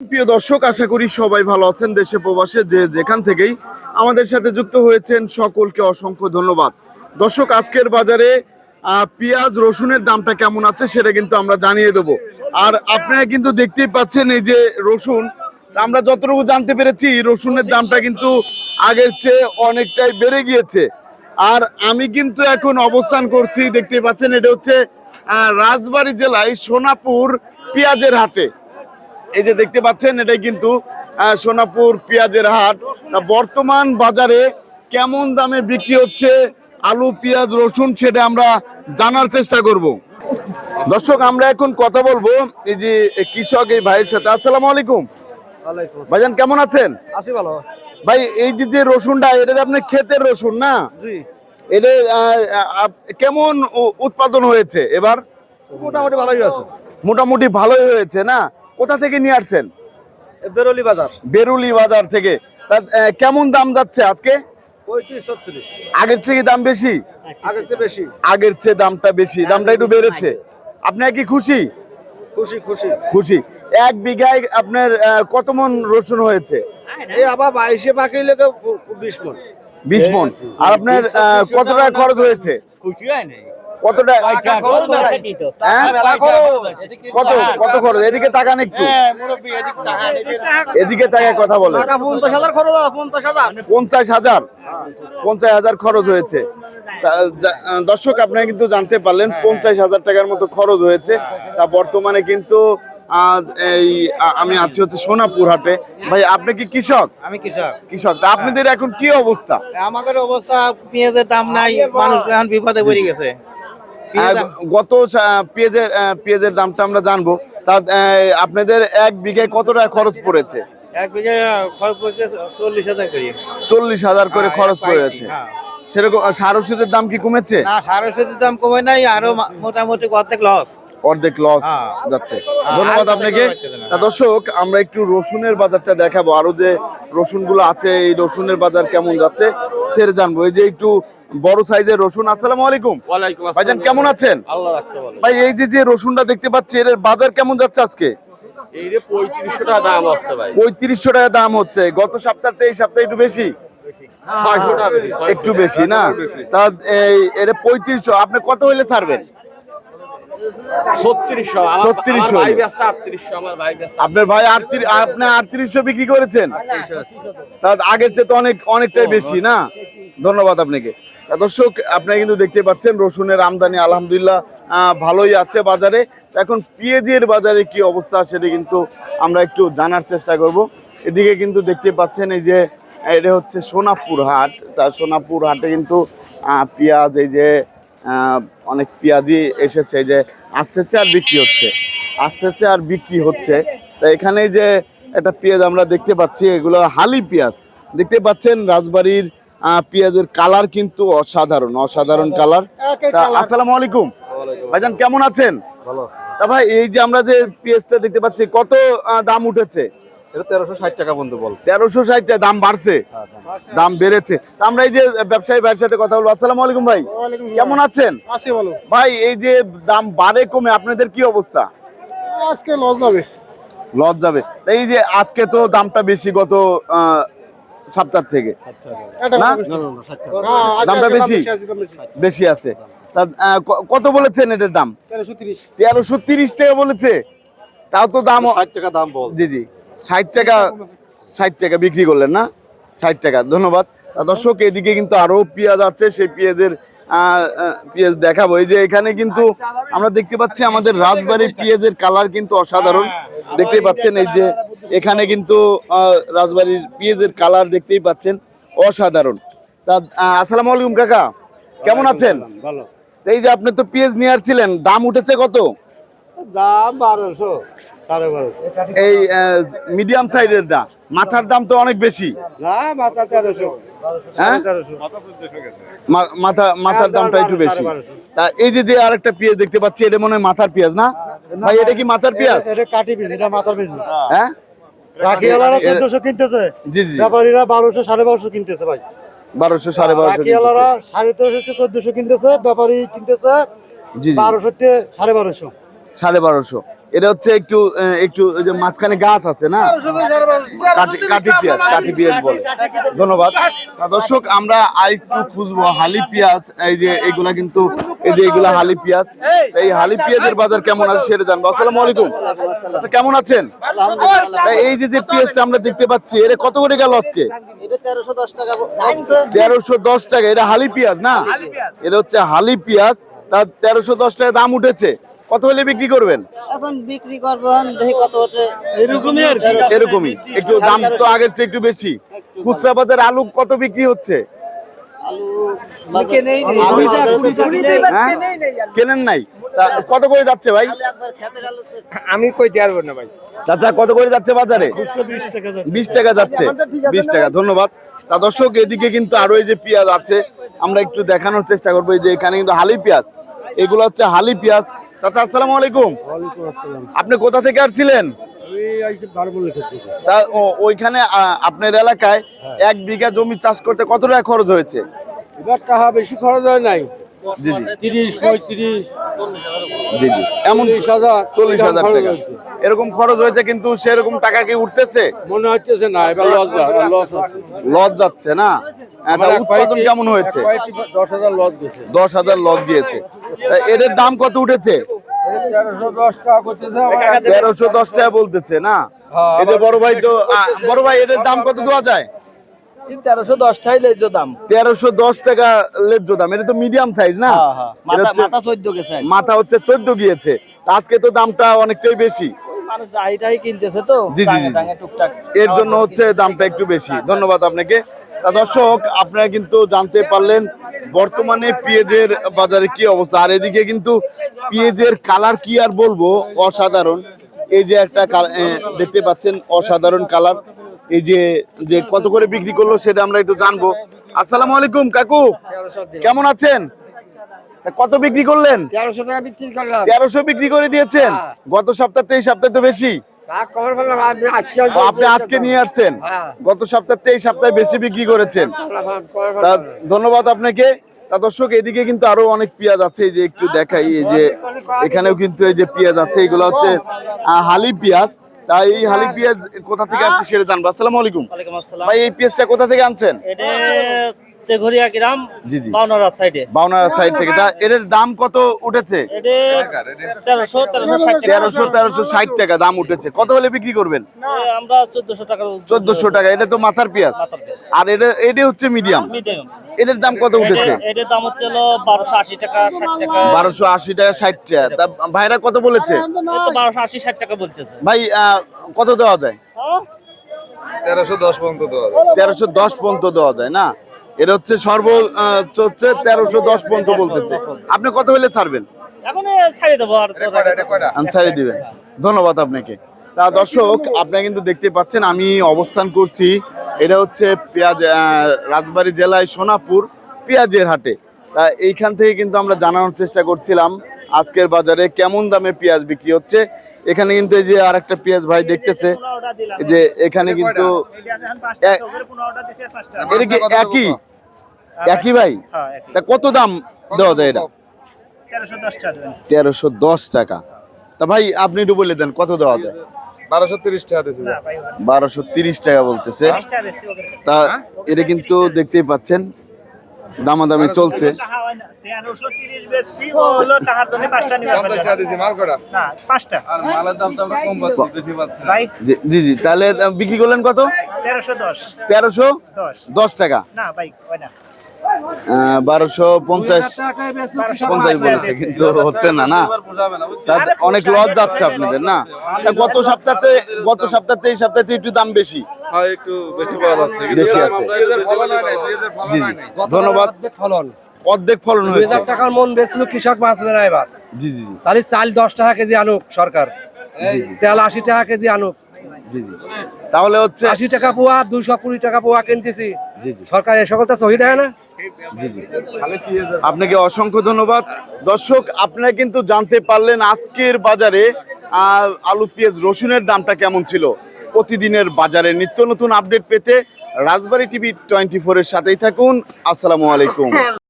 প্রিয় দর্শক, আশা করি সবাই ভালো আছেন দেশে প্রবাসে, যে যেখান থেকেই আমাদের সাথে যুক্ত হয়েছেন সকলকে অসংখ্য ধন্যবাদ। দর্শক, আজকের বাজারে পেঁয়াজ, রসুনের দামটা কেমন আছে সেটা কিন্তু আমরা জানিয়ে দেবো। আর আপনারা কিন্তু দেখতেই পাচ্ছেন এই যে রসুন, আমরা যতটুকু জানতে পেরেছি, রসুনের দামটা কিন্তু আগের চেয়ে অনেকটাই বেড়ে গিয়েছে। আর আমি কিন্তু এখন অবস্থান করছি দেখতে পাচ্ছেন এটা হচ্ছে রাজবাড়ী জেলায় সোনাপুর পেঁয়াজের হাটে। এই যে দেখতে পাচ্ছেন এটাই কিন্তু সোনাপুর পেঁয়াজের হাট। বর্তমান বাজারে কেমন দামে বিক্রি হচ্ছে আলু পেঁয়াজ রসুন সেটা আমরা জানার চেষ্টা করব। দর্শক আমরা এখন কথা বলব এই যে কৃষক এই ভাইয়ের সাথে। আসসালামু আলাইকুম। ভাইজান কেমন আছেন? আসি ভালো। ভাই এই যে যে রসুনটা এটা যে আপনার ক্ষেতের রসুন না? এটা কেমন উৎপাদন হয়েছে এবার? মোটামুটি ভালোই আছে। মোটামুটি ভালোই হয়েছে না? কোথা থেকে নিয়ে আসছেন? বেরোলি বাজার। বেরুলি বাজার থেকে। তা কেমন দাম যাচ্ছে আজকে? আগের থেকে দাম বেশি? আগের চেয়ে বেশি। আগের চেয়ে দামটা বেশি। দামটা একটু বেড়েছে। আপনার কি খুশি? খুশি খুশি। খুশি। এক বিঘায় আপনার কত মন রসুন হয়েছে? আবার বাইশে বাকি লেগে বিশ মন। বিশ মন। আর আপনার কত টাকা খরচ হয়েছে? খুশি হয় নাই? কত টাকা টাকা খরচ মেলাই। হ্যাঁ? মেলা খরচ। কত কত খরচ। এদিকে তাকান একটু। হ্যাঁ মুরব্বী এদিক টাকা এদিকে তাকায় কথা বলে। পঞ্চাশ হাজার পঞ্চাশ হাজার। পঞ্চাশ হাজার? পঞ্চাশ হাজার খরচ হয়েছে। তা, দর্শক আপনারা কিন্তু জানতে পারলেন পঞ্চাশ হাজার টাকার মতো খরচ হয়েছে। তা বর্তমানে কিন্তু আহ, এই আমি আছি হচ্ছে সোনাপুর হাটে। ভাই আপনি কি কৃষক? আমি কৃষক। কৃষক। তা আপনাদের এখন কি অবস্থা? আমাদের অবস্থা পেঁয়াজের দাম নাই মানুষ এখন বিপদে পড়ে গেছে। গত পেঁয়াজের পেঁয়াজের দামটা আমরা জানব। তা আপনাদের এক বিঘায় কত টাকা খরচ পড়েছে? এক বিঘা খরচ পড়ছে চল্লিশ হাজার করে। চল্লিশ হাজার করে হ্যাঁ, খরচ পড়েছে। হ্যাঁ। সেরকম আহ, সার ওষুধের দাম কি কমেছে? না সার ওষুধের দাম কমে নাই আরও মোটামুটি অর্ধেক লস অর্ধেক লস হ্যাঁ। যাচ্ছে। ধন্যবাদ আপনাকে। তা দর্শক আমরা একটু রসুনের বাজারটা দেখাবো। আরও যে রসুনগুলো আছে এই রসুনের বাজার কেমন যাচ্ছে সেটা জানব। এই যে একটু বড় সাইজের রসুন আসসালামু আলাইকুম। ভাইজান কেমন আছেন? আল্লাহ রাখতে বলো ভাই এই যে যে রসুনটা দেখতে পাচ্ছি এর বাজার কেমন যাচ্ছে আজকে? এই পঁয়ত্রিশশো টাকা দাম আসছে ভাই। পঁয়ত্রিশশো টাকা দাম হচ্ছে। গত এই সপ্তাহে একটু বেশি? একটু বেশি না? তা এই আপনি কত হইলে ছাড়বেন? আপনার ভাই আপনি আটত্রিশশো বিক্রি করেছেন? আগের চেয়ে তো অনেক অনেকটাই বেশি না? ধন্যবাদ আপনাকে। দর্শক, আপনারা কিন্তু দেখতে পাচ্ছেন, রসুনের আমদানি আলহামদুলিল্লাহ ভালোই আছে বাজারে। এখন পেঁয়াজের বাজারে কি অবস্থা সেটা কিন্তু আমরা একটু জানার চেষ্টা করব। এদিকে কিন্তু দেখতে পাচ্ছেন, এই যে, এটা হচ্ছে সোনাপুর হাট। তা সোনাপুর হাটে কিন্তু পেঁয়াজ, এই যে অনেক পেঁয়াজই এসেছে যে, আসতেছে আর বিক্রি হচ্ছে। আসতেছে আর বিক্রি হচ্ছে। তা এখানে যে একটা পেঁয়াজ আমরা দেখতে পাচ্ছি, এগুলো হালি পেঁয়াজ। দেখতে পাচ্ছেন, রাজবাড়ির পেঁয়াজের কালার কিন্তু অসাধারণ অসাধারণ কালার তা আসসালামু আলাইকুম। ভাইজান কেমন আছেন? তা ভাই এই যে আমরা যে পেঁয়াজটা দেখতে পাচ্ছি কত দাম উঠেছে? এটা তেরোশো ষাট টাকা পর্যন্ত বলছে। তেরোশো ষাট দাম বাড়ছে? দাম বেড়েছে। আমরা এই যে ব্যবসায়ী ভাইয়ের সাথে কথা বলব। আসসালামু আলাইকুম ভাই। কেমন আছেন? ভাই এই যে দাম বাড়ে কমে আপনাদের কি অবস্থা? আজকে লস যাবে। লস যাবে। এই যে আজকে তো দামটা বেশি গত আহ, সপ্তাহ থেকে। না? দামটা বেশি? বেশি। বেশি আছে। কত বলেছেন এটার দাম? তেরোশো তিরিশ। টাকা বলেছে। তাও তো দাম ষাট টাকা দাম বল। জি জি। ষাট টাকা ষাট টাকা বিক্রি করলেন না? ষাট টাকা ধন্যবাদ। দর্শক এদিকে কিন্তু আরও পেঁয়াজ আছে। সেই পেঁয়াজের পেঁয়াজ দেখাবো। এই যে এখানে কিন্তু আমরা দেখতে পাচ্ছি আমাদের রাজবাড়ির পেঁয়াজের কালার কিন্তু অসাধারণ। দেখতেই পাচ্ছেন এই যে এখানে কিন্তু রাজবাড়ির পেঁয়াজের কালার দেখতেই পাচ্ছেন অসাধারণ। তা আসসালামু আলাইকুম কাকা কেমন আছেন? ভালো। এই যে আপনি তো পেঁয়াজ নিয়ে আসছিলেন দাম উঠেছে কত? দাম বারোশো। এই মিডিয়াম সাইজের দা। মাথার দাম তো অনেক বেশি। না মাথা তেরোশো। হ্যাঁ? তেরোশো। মাথা মাথার দামটা একটু বেশি। তা এই যে যে আরেকটা পেঁয়াজ দেখতে পাচ্ছি এটা মনে হয় মাথার পেঁয়াজ না? ভাই এটা কি মাথার পেঁয়াজ? এটা কাটি পিস এটা মাথার পিস হ্যাঁ। রাখিওয়ালারা চোদ্দশো কিনতেছে। জি জি ব্যাপারীরা বারোশো সাড়ে বারোশো কিনতেছে ভাই। বারোশো সাড়ে বারোশো রাখিওয়ালারা সাড়ে তেরোশো চোদ্দশো কিনতেছে ব্যাপারী কিনতেছে জি জি। বারোশো সাড়ে বারোশো। সাড়ে বারোশো। এটা হচ্ছে একটু একটু যে মাঝখানে গাছ আছে না? কাঠি পেঁয়াজ কাঠি পেঁয়াজ বলে। ধন্যবাদ। দর্শক আমরা আর একটু খুঁজবো হালি পেঁয়াজ। এই যে এগুলা কিন্তু এই যে এগুলা হালি পেঁয়াজ। এই হালি পেঁয়াজের বাজার কেমন আছে সেটা জানব। আসসালামু আলাইকুম। আচ্ছা কেমন আছেন? এই যে যে পেঁয়াজটা আমরা দেখতে পাচ্ছি এটা কত করে গেল আজকে? তেরোশো দশ টাকা। তেরোশো দশ টাকা এটা হালি পেঁয়াজ। না এটা হচ্ছে হালি পেঁয়াজ। তার তেরোশো দশ টাকা দাম উঠেছে। কত হলে বিক্রি করবেন? এখন বিক্রি করব দেখি কত ওঠে। এরকমই এরকমই। একটু দাম তো আগের চেয়ে একটু বেশি। খুচরা বাজার আলু কত বিক্রি হচ্ছে? হ্যাঁ? কেনেন নাই। কত করে যাচ্ছে ভাই? আমি কই পারব না ভাই। চাচা কত করে যাচ্ছে বাজারে? বিশ টাকা যাচ্ছে। বিশ টাকা ধন্যবাদ। তা দর্শক এদিকে কিন্তু আরও এই যে পেঁয়াজ আছে আমরা একটু দেখানোর চেষ্টা করব। এই যে এখানে কিন্তু হালি পেঁয়াজ। এগুলো হচ্ছে হালি পেঁয়াজ। চাচা আসসালামু আলাইকুম। আপনি কোথা থেকে আসছিলেন? তা ওইখানে আপনার এলাকায় এক বিঘা জমি চাষ করতে কত টাকা খরচ হয়েছে? এবার টাকা বেশি খরচ হয় নাই। জি জি। তিরিশ পঁয়ত্রিশ জি জি। এমন হাজার চল্লিশ হাজার টাকা। এরকম খরচ হয়েছে কিন্তু সেরকম টাকা কি উঠতেছে? মনে হচ্ছে না এবার লস লস লস যাচ্ছে না? হ্যাঁ, উৎপাদন কেমন হয়েছে? দশ হাজার লস দশ হাজার লস তা এদের দাম কত উঠেছে? তেরোশো দশ টাকা বলতেছে না? হ্যাঁ, এই যে বড় ভাই তো বড় ভাই দাম কত দেওয়া যায়? তেরোশো দশটাই লেজ দাম। তেরোশো দশ টাকা লেজ্জ দাম। এটা তো মিডিয়াম সাইজ না? মাথা চোদ্দ গেছে মাথা হচ্ছে চোদ্দ গিয়েছে। আজকে তো দামটা অনেকটাই বেশি। এর জন্য হচ্ছে দামটা একটু বেশি। ধন্যবাদ আপনাকে। দর্শক আপনারা কিন্তু জানতে পারলেন বর্তমানে পেঁয়াজের বাজারে কি অবস্থা? আর এদিকে কিন্তু পেঁয়াজের কালার কি আর বলব? অসাধারণ। এই যে একটা দেখতে পাচ্ছেন অসাধারণ কালার। এই যে যে কত করে বিক্রি করল সেটা আমরা একটু জানব। আসসালামু আলাইকুম কাকু। কেমন আছেন? কত বিক্রি করলেন? তেরোশো বিক্রি তেরোশো বিক্রি করে দিয়েছেন। গত সপ্তাহ এই সপ্তাহে তো বেশি। আপনি আজকে ও, আপনি আজকে নিয়ে আসছেন? হ্যাঁ। গত সপ্তাহে এই সপ্তাহে বেশি বিক্রি করেছেন। ধন্যবাদ আপনাকে। তা দর্শক এদিকে কিন্তু আরও অনেক পেঁয়াজ আছে এই যে একটু দেখাই এই যে এখানেও কিন্তু এই যে পেঁয়াজ আছে এগুলো হচ্ছে হালি পেঁয়াজ। তা এই হালি পেঁয়াজ কোথা থেকে আসছে সেটা জানব। আসসালামু আলাইকুম। ভাই এই পেঁয়াজটা কোথা থেকে আনছেন? এটা তেঘরিয়া গ্রাম জি জি। পাওনার সাইডে। বাউনার সাইড থেকে। তা এর দাম কত উঠেছে? তেরোশো তেরোশো ষাট টাকা। তেরোশো তেরোশো ষাট টাকা দাম উঠেছে। কত হলে বিক্রি করবেন? আমরা চোদ্দশো টাকা চোদ্দশো টাকা। এটা তো মাথার পেঁয়াজ। আর এটা এটা হচ্ছে মিডিয়াম। এটার দাম কত উঠেছে? এটার দাম হচ্ছে বারোশো আশি টাকা ষাট টাকা। বারোশো আশি টাকা ষাট টাকা। ভাইরা কত বলেছে? বারোশো আশি ষাট টাকা বলতেছে। ভাই আহ, কত দেওয়া যায়? তেরোশো দশ পর্যন্ত দেওয়া তেরোশো দশ পর্যন্ত দেওয়া যায় না? এটা হচ্ছে সর্ব হচ্ছে তেরোশো দশ পর্যন্ত বলতেছে। আপনি কত হলে ছাড়বেন? ছাড়িয়ে দিবেন। ধন্যবাদ আপনাকে। তা দর্শক আপনারা কিন্তু দেখতে পাচ্ছেন আমি অবস্থান করছি। এটা হচ্ছে পেঁয়াজ রাজবাড়ী জেলায় সোনাপুর পেঁয়াজের হাটে। তা এইখান থেকে কিন্তু আমরা জানানোর চেষ্টা করছিলাম আজকের বাজারে কেমন দামে পেঁয়াজ বিক্রি হচ্ছে এখানে কিন্তু এই যে আরেকটা পেঁয়াজ ভাই দেখতেছে যে এখানে কিন্তু এ- এটা কি একই? একই ভাই? তা কত দাম দেওয়া যায় এটা? তেরোশো দশ টাকা তা ভাই আপনি একটু বলে দেন কত দেওয়া যায়? বারোশো তিরিশ টাকা দিয়েছে বারোশো তিরিশ টাকা বলতেছে। তা এটা কিন্তু দেখতেই পাচ্ছেন দামাদামি চলছে। জি জি তাহলে বিক্রি করলেন কত? তেরোশো দশ। তেরোশো দশ। দশ টাকা। না ভাই হয় না। আহ, বারোশো পঞ্চাশ পঞ্চাশ বলেছে কিন্তু হচ্ছে না না? অনেক লস যাচ্ছে আপনাদের না। গত সপ্তাহে গত সপ্তাহে এই সপ্তাহে একটু দাম বেশি। হ্যাঁ, বেশি আছে। জি। ধন্যবাদ। ফলন। অর্ধেক ফলন হয়েছে। হাজার টাকার মন বেচলো কৃষক বাঁচবে না এবার। জি জি তাহলে চাল দশ টাকা কেজি আনুক সরকার। তেল আশি টাকা কেজি আনুক। জি জি। তাহলে হচ্ছে আশি টাকা পোয়া দুশো কুড়ি টাকা পোয়া কিনতেছি। জি জি। সরকার এ সকল তো সহি দেয় না? আপনাকে অসংখ্য ধন্যবাদ। দর্শক, আপনারা কিন্তু জানতে পারলেন আজকের বাজারে আলু, পেঁয়াজ, রসুনের দামটা কেমন ছিল। প্রতিদিনের বাজারে নিত্য নতুন আপডেট পেতে রাজবাড়ী টিভি টোয়েন্টি ফোরের সাথেই থাকুন। আসসালামু আলাইকুম।